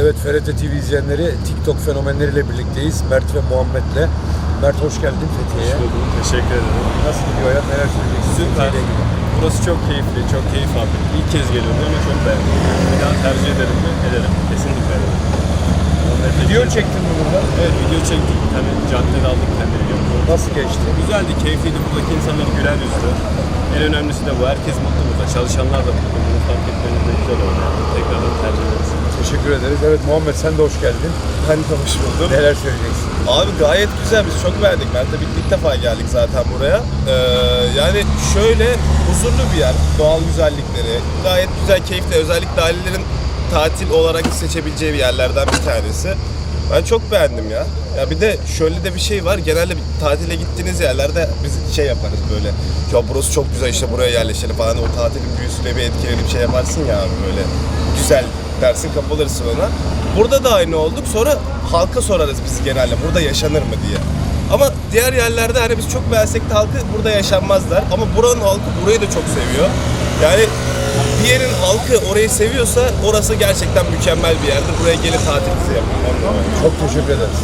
Evet FRT TV izleyenleri TikTok fenomenleriyle birlikteyiz. Mert ve Muhammed'le. Mert hoş geldin Fethiye'ye. buldum. Teşekkür ederim. Nasıl gidiyor hayat? Neler söyleyeceksin? Süper. Burası çok keyifli, çok keyif aldım. İlk kez geliyorum ama çok beğendim. Bir daha tercih ederim mi? Ederim. Kesinlikle ederim. Video çektin mi burada? Evet, video çektik. Bir tane caddede aldık kendi videomuzu. Nasıl geçti? Güzeldi, keyifliydi. Buradaki insanlar güler yüzlü. En önemlisi de bu. Herkes mutlu burada. Çalışanlar da mutlu. Bunu fark etmeniz de güzel oldu. Tekrardan tercih ederiz. Teşekkür ederiz. Evet Muhammed sen de hoş geldin. Ben de hoş buldum. Neler söyleyeceksin? Abi gayet güzel biz çok beğendik. Ben de ilk defa geldik zaten buraya. Ee, yani şöyle huzurlu bir yer. Doğal güzellikleri. Gayet güzel, keyifli. Özellikle ailelerin tatil olarak seçebileceği bir yerlerden bir tanesi. Ben çok beğendim ya. Ya bir de şöyle de bir şey var. Genelde bir tatile gittiğiniz yerlerde biz şey yaparız böyle. Ya burası çok güzel işte buraya yerleşelim falan. O tatilin büyüsüyle bir etkilenip şey yaparsın ya abi böyle. Güzel dersin kapılırsın ona. Burada da aynı olduk. Sonra halka sorarız biz genelde burada yaşanır mı diye. Ama diğer yerlerde hani biz çok beğensek de halkı burada yaşanmazlar. Ama buranın halkı burayı da çok seviyor. Yani bir yerin halkı orayı seviyorsa orası gerçekten mükemmel bir yerdir. Buraya gelin tatilinizi yapın. Çok teşekkür ederiz.